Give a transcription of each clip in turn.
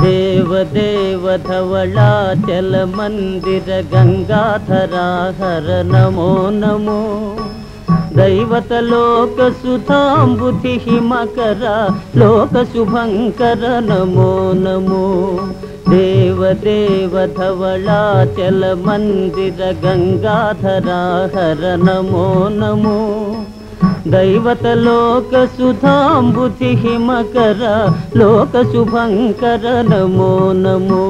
देवदेवधवला चल मन्दर गङ्गाधरा हर नमो नमो। दैवतलोक सुताम्बुद्धिः मकरा लोक शुभङ्कर नमो नमो। देवदेवधवला चल मन्दर गङ्गाधरा हर नमो नमो। दैवतलोकसुधाम्बुधि हिमकर लोकशुभङ्कर नमो नमो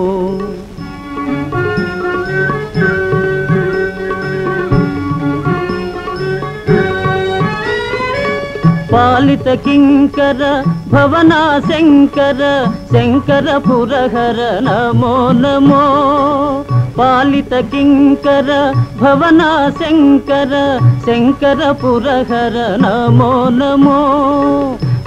పాలిత కింకర భవనా శంకర శంకర పురహర నమో నమో పాలిత కింకర భవనా శంకర శంకర పురహర నమో నమో.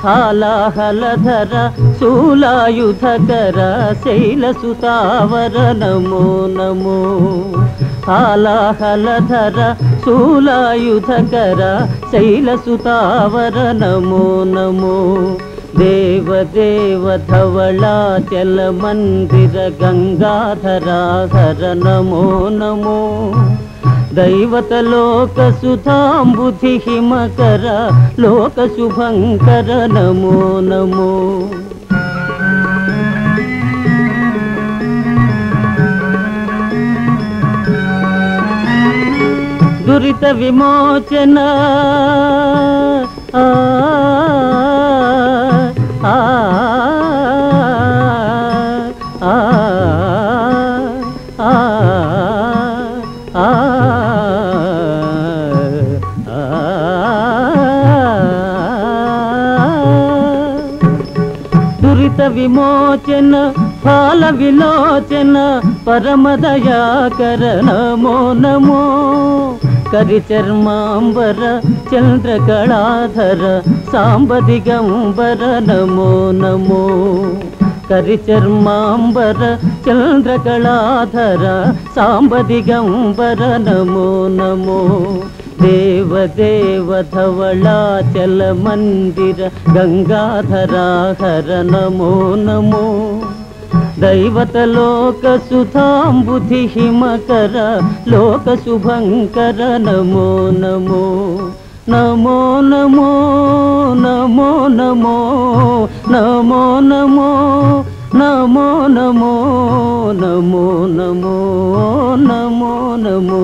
హాలాహలధర శూలాయుధకర శైలసుతావర నమో నమో. హాలాహలధర శూలాయుధకర శైలసుతావర నమో నమో. దేవదేవ ధవళాచల మందిర గంగాధరాధర నమో నమో दैवतलोक सुधाम्बुधि हिमकर लोकशुभङ्कर नमो नमो दुरितविमोचना దురిత విమోచన ఫాల విలోచన పరమదయాకర నమో. నమో కరిచర్మాంబర చంద్రకళాధర సాంబదిగంబర నమో నమో. కరిచర్మాంబర చంద్రకళాధర సాంబదిగంబర నమో నమో. దేవదేవ ధవళాచల మందిర గంగాధరా హర నమో నమో. దైవత లోక సుధాంబుధి హిమకర లోక శుభంకర నమో నమో నమో నమో నమో నమో నమో నమో నమో నమో నమో.